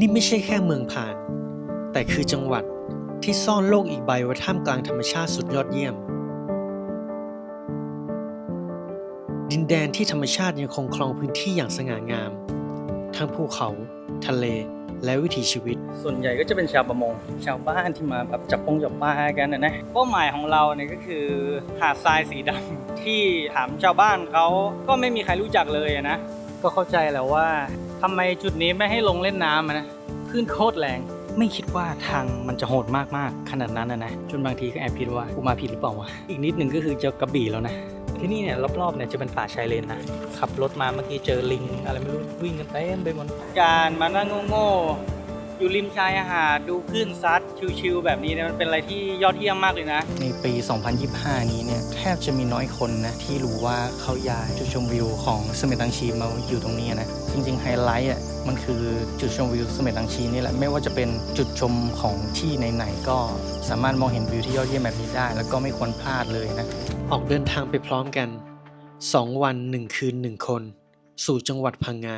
นี่ไม่ใช่แค่เมืองผ่าน แต่คือจังหวัดที่ซ่อนโลกอีกใบไว้ท่ามกลางธรรมชาติสุดยอดเยี่ยม ดินแดนที่ธรรมชาติยังคงครองพื้นที่อย่างสง่างาม ทั้งภูเขา ทะเลและวิถีชีวิต ส่วนใหญ่ก็จะเป็นชาวประมง ชาวบ้านที่มาแบบจับปงจับปลากันนะนะเป้าหมายของเราเนี่ยก็คือหาดทรายสีดำที่ถามชาวบ้านเขาก็ไม่มีใครรู้จักเลยนะก็เข้าใจแล้วว่า ทำไมจุดนี้ไม่ให้ลงเล่นน้ำอะนะคลื่นโคตรแรง ไม่คิดว่าทางมันจะโหดมากๆ ขนาดนั้นนะนะ จนบางทีก็แอบคิดว่ากูมาผิดหรือเปล่าวะ อีกนิดหนึ่งก็คือเจอกระบี่แล้วนะ ที่นี่เนี่ยรอบๆเนี่ยจะเป็นป่าชายเลนนะ ขับรถมาเมื่อกี้เจอลิง อะไรไม่รู้วิ่งกันเต็มไปหมด การมานั่งโง่ๆอยู่ริมชายหาดดูคลื่นซัดชิวๆแบบนี้เนี่ยมันเป็นอะไรที่ยอดเยี่ยมมากเลยนะ ในปี 2025 นี้เนี่ยแทบจะมีน้อยคนนะที่รู้ว่าเขาย้ายจุดชมวิวของเสม็ดตังชีมาอยู่ตรงนี้นะ จริงๆไฮไลท์อะมันคือจุดชมวิวเสม็ดตังชีนี่แหละไม่ว่าจะเป็นจุดชมของที่ไหนๆก็สามารถมองเห็นวิวที่ยอดเยี่ยมแบบนี้ได้ แล้วก็ไม่ควรพลาดเลยนะ ออกเดินทางไปพร้อมกัน 2 วัน 1 คืน 1 คน สู่จังหวัดพังงา